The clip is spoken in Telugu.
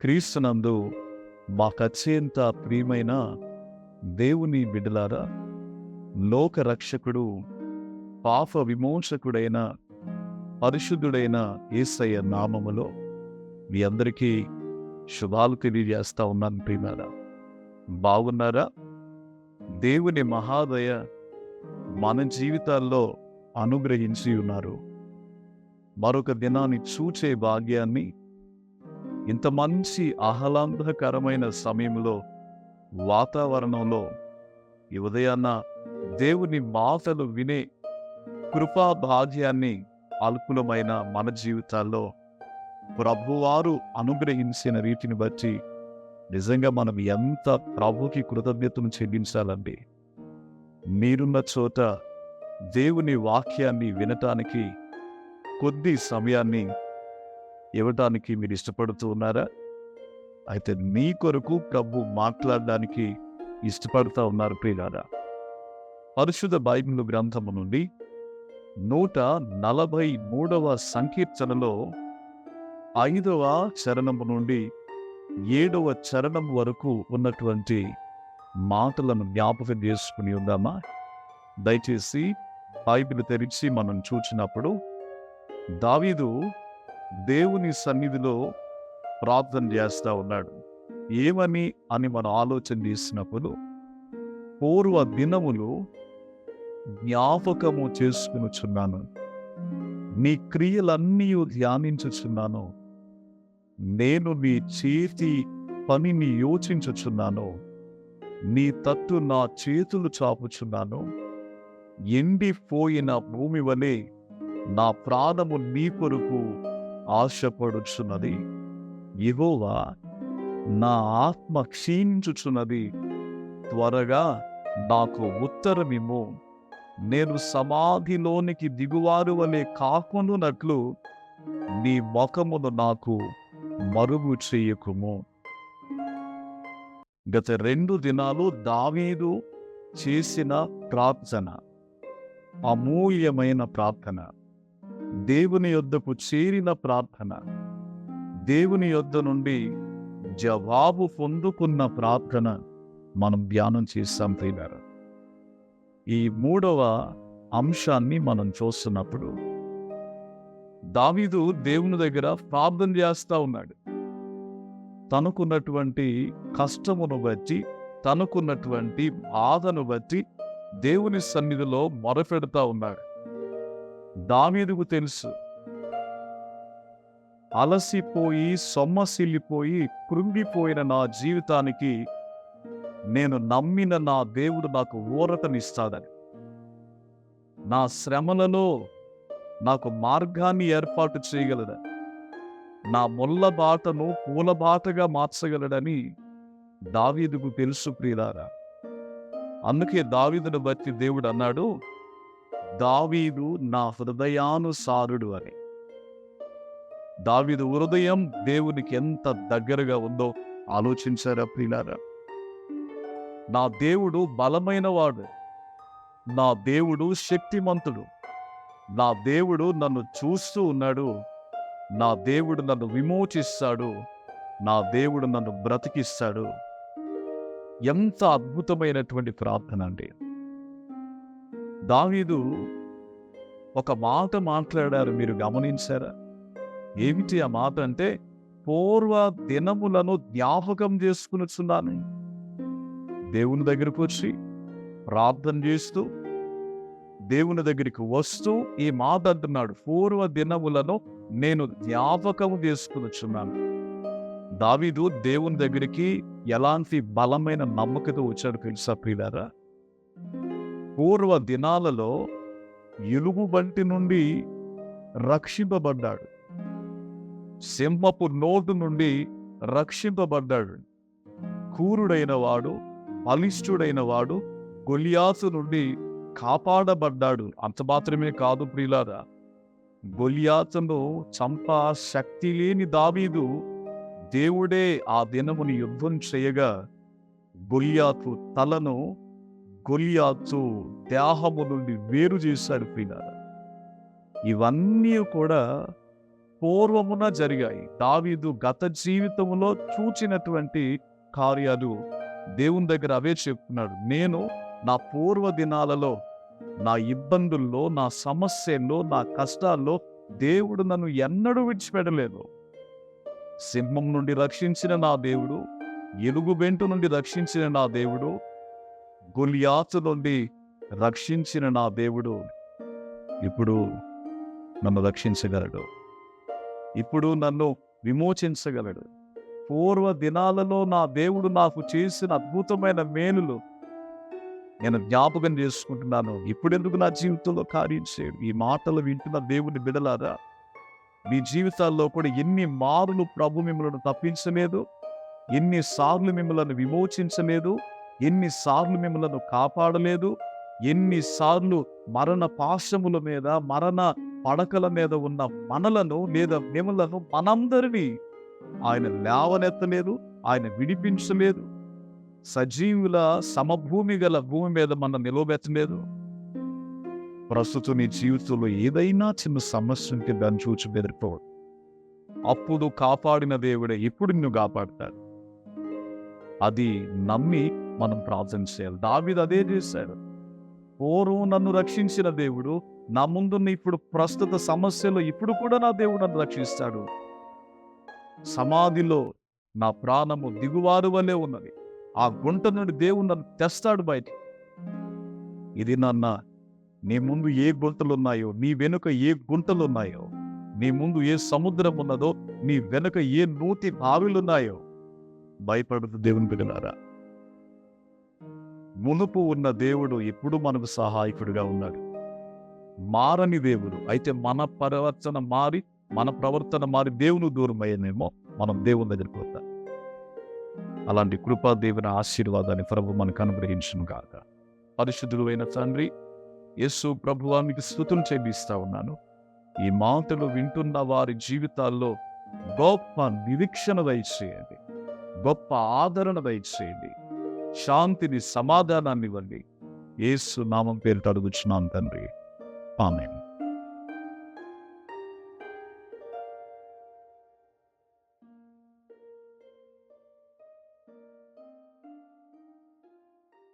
క్రీస్తునందు మాకత్యంత ప్రియమైన దేవుని బిడ్డలారా లోక రక్షకుడు పాప విమోచకుడైన పరిశుద్ధుడైన ఏసయ్య నామములో మీ అందరికీ శుభాలు తెలియజేస్తా ఉన్నాను ప్రియమారా బాగున్నారా? దేవుని మహాదయ మన జీవితాల్లో అనుగ్రహించి ఉన్నారు. మరొక దినాన్ని చూచే భాగ్యాన్ని ఇంత మంచి ఆహ్లాదకరమైన సమయంలో వాతావరణంలో ఈ ఉదయాన్న దేవుని మాటలు వినే కృపా భాగ్యాన్ని అల్పులమైన మన జీవితాల్లో ప్రభువారు అనుగ్రహించిన రీతిని బట్టి నిజంగా మనం ఎంత ప్రభుకి కృతజ్ఞతను చెల్లించాలండి. మీరున్న చోట దేవుని వాక్యాన్ని వినటానికి కొద్ది సమయాన్ని ఇవ్వటానికి మీరు ఇష్టపడుతూ ఉన్నారా? అయితే మీ కొరకు ప్రభు మాట్లాడడానికి ఇష్టపడుతూ ఉన్నారు ప్రియులారా. పరిశుద్ధ బైబిల్ గ్రంథము నుండి నూట నలభై మూడవ సంకీర్తనలో ఐదవ చరణము నుండి ఏడవ చరణం వరకు ఉన్నటువంటి మాటలను జ్ఞాపకం చేసుకుని ఉందామా? దయచేసి బైబిల్ తెరిచి మనం చూచినప్పుడు దావీదు దేవుని సన్నిధిలో ప్రార్థన చేస్తా ఉన్నాడు. ఏమని అని మనం ఆలోచన చేసినప్పుడు పూర్వ దినములు జ్ఞాపకము చేసుకునుచున్నాను. నీ క్రియలన్నీ ధ్యానించుచున్నాను. నేను నీ చేతి పనిని యోచించుచున్నాను. నీ తట్టు నా చేతులు చాపుచున్నాను. ఎండిపోయిన భూమి వలె నా ప్రాణము నీ కొరకు ఆశపడుచున్నది. ఇవోవా నా ఆత్మ క్షీణించుచున్నది. త్వరగా నాకు ఉత్తరమిము నేను సమాధిలోనికి దిగువారు వలె కాకుండానట్లు నీ ముఖమును నాకు మరుగు చేయకుము. గత రెండు దినాలు దావీదు చేసిన ప్రార్థన. అమూల్యమైన ప్రార్థన. దేవుని యొద్దకు చేరిన ప్రార్థన. దేవుని యొద్ద నుండి జవాబు పొందుకున్న ప్రార్థన మనం ధ్యానం చేస్తాం తినారు ఈ మూడవ అంశాన్ని మనం చూస్తున్నప్పుడు దావీదు దేవుని దగ్గర ప్రార్థన చేస్తా ఉన్నాడు. తనకున్నటువంటి కష్టమును బట్టి తనకున్నటువంటి బాధను బట్టి దేవుని సన్నిధిలో మొరపెడతా ఉన్నాడు. దావీదుకు తెలుసు. అలసిపోయి సొమ్మసిల్లిపోయి కృంగిపోయిన నా జీవితానికి నేను నమ్మిన నా దేవుడు నాకు ఊరటనిస్తాడని. నా శ్రమలలో నాకు మార్గాన్ని ఏర్పాటు చేయగలడని. నా ముళ్ళ బాటను పూల బాటగా మార్చగలడని దావీదుకు తెలుసు ప్రియులారా. అందుకే దావీదును బట్టి దేవుడు అన్నాడు దావీదు నా హృదయానుసారుడు అని. దావీదు హృదయం దేవునికి ఎంత దగ్గరగా ఉందో ఆలోచించారా ప్రియులారా? నా దేవుడు బలమైన వాడు నా దేవుడు శక్తిమంతుడు. నా దేవుడు నన్ను చూస్తూ ఉన్నాడు. నా దేవుడు నన్ను విమోచిస్తాడు. నా దేవుడు నన్ను బ్రతికిస్తాడు. ఎంత అద్భుతమైనటువంటి ప్రార్థన అండి. దావీదు ఒక మాట మాట్లాడారు మీరు గమనించారా? ఏమిటి ఆ మాట అంటే పూర్వ దినములను జ్ఞాపకం చేసుకునిచున్నాను. దేవుని దగ్గరకు వచ్చి ప్రార్థన చేస్తూ దేవుని దగ్గరికి వస్తూ ఈ మాట అంటున్నాడు పూర్వ దినములను నేను జ్ఞాపకం చేసుకునిచున్నాను. దావీదు దేవుని దగ్గరికి ఎలాంటి బలమైన నమ్మకత వచ్చాడు తెలుసా ప్రియులారా? పూర్వ దినాలలో ఎలుగుబంటి నుండి రక్షింపబడ్డాడు. సింహపు నోటు నుండి రక్షింపబడ్డాడు. కూరుడైన వాడు బలిష్ఠుడైన వాడు గొలియాసు నుండి కాపాడబడ్డాడు. అంత మాత్రమే కాదు ప్రియులారా గొలియాతును చంప శక్తి లేని దావీదు దేవుడే ఆ దినముని యుద్ధం చేయగా గొలియాతు తలను గొలియాతు దేహము నుండి వేరు చేశాడు ప్రియులారా. ఇవన్నీ కూడా పూర్వమున జరిగాయి. దావీదు గత జీవితంలో చూచినటువంటి కార్యాలు దేవుని దగ్గర అవే చెప్తున్నాడు. నేను నా పూర్వ దినాలలో నా ఇబ్బందుల్లో నా సమస్యల్లో నా కష్టాల్లో దేవుడు నన్ను ఎన్నడూ విడిచిపెట్టలేదు. సింహం నుండి రక్షించిన నా దేవుడు ఎలుగుబెంటు నుండి రక్షించిన నా దేవుడు గొలియాతు నుండి రక్షించిన నా దేవుడు ఇప్పుడు నన్ను రక్షించగలడు. ఇప్పుడు నన్ను విమోచించగలడు. పూర్వ దినాలలో నా దేవుడు నాకు చేసిన అద్భుతమైన మేలులు నేను జ్ఞాపకం చేసుకుంటున్నాను. ఇప్పుడెందుకు నా జీవితంలో కార్యం చేయడు? ఈ మాటలు వింటున్న దేవుని బిడలారా మీ జీవితాల్లో కూడా ఎన్ని మారులు ప్రభు మిమ్మల్ని తప్పించలేదు ఎన్నిసార్లు మిమ్మల్ని విమోచించలేదు ఎన్నిసార్లు మిమ్మల్ని కాపాడలేదు ఎన్నిసార్లు మరణ పాశముల మీద మరణ పడకల మీద ఉన్న మనలను లేదా మిమ్మలను మనందరినీ ఆయన లేవనెత్తలేదు ఆయన విడిపించలేదు. సజీవుల సమభూమి గల భూమి మీద మన నిలవబెట్టలేదు. ప్రస్తుతం నీ జీవితంలో ఏదైనా చిన్న సమస్య ఉంటే దాన్ని చూచి బెదిరిపోవడం అప్పుడు కాపాడిన దేవుడే ఇప్పుడు నిన్ను కాపాడతాడు. అది నమ్మి మనం ప్రార్థన చేయాలి. దావిది అదే చేశాడు. పూర్వం నన్ను రక్షించిన దేవుడు నా ముందున్న ఇప్పుడు ప్రస్తుత సమస్యలో ఇప్పుడు కూడా నా దేవుడు నన్ను రక్షిస్తాడు. సమాధిలో నా ప్రాణము దిగువారు వలె ఉన్నది. ఆ గుంట నుండి దేవుడు నన్ను తెస్తాడు బయట ఇది నాన్న నీ ముందు ఏ గుంటలు ఉన్నాయో నీ వెనుక ఏ గుంటలు ఉన్నాయో నీ ముందు ఏ సముద్రం ఉన్నదో నీ వెనుక ఏ నూతి బావిలున్నాయో భయపడదు దేవుని బిడ్డలారా. మునుపు ఉన్న దేవుడు ఎప్పుడు మనకు సహాయకుడిగా ఉన్నాడు. మారని దేవుడు. అయితే మన ప్రవర్తన మారి మన ప్రవర్తన మారి దేవుని దూరం అయ్యేనేమో మనం దేవుని దగ్గరికి వద్దాం. అలాంటి కృపా దేవుని ఆశీర్వాదాన్ని ప్రభు మనకు అనుగ్రహించను కాక పరిశుద్ధుడు అయిన తండ్రి యేసు ప్రభువా మీకు స్థుతులు చెల్లిస్తా ఉన్నాను. ఈ మాటలు వింటున్న వారి జీవితాల్లో గొప్ప నిరీక్షణ దయచేయండి. గొప్ప ఆదరణ దయచేయండి. శాంతిని సమాధానాన్ని ఇవ్వండి. ఏసు నామం పేరిట అడుగుచున్నాను తండ్రి. ఆమె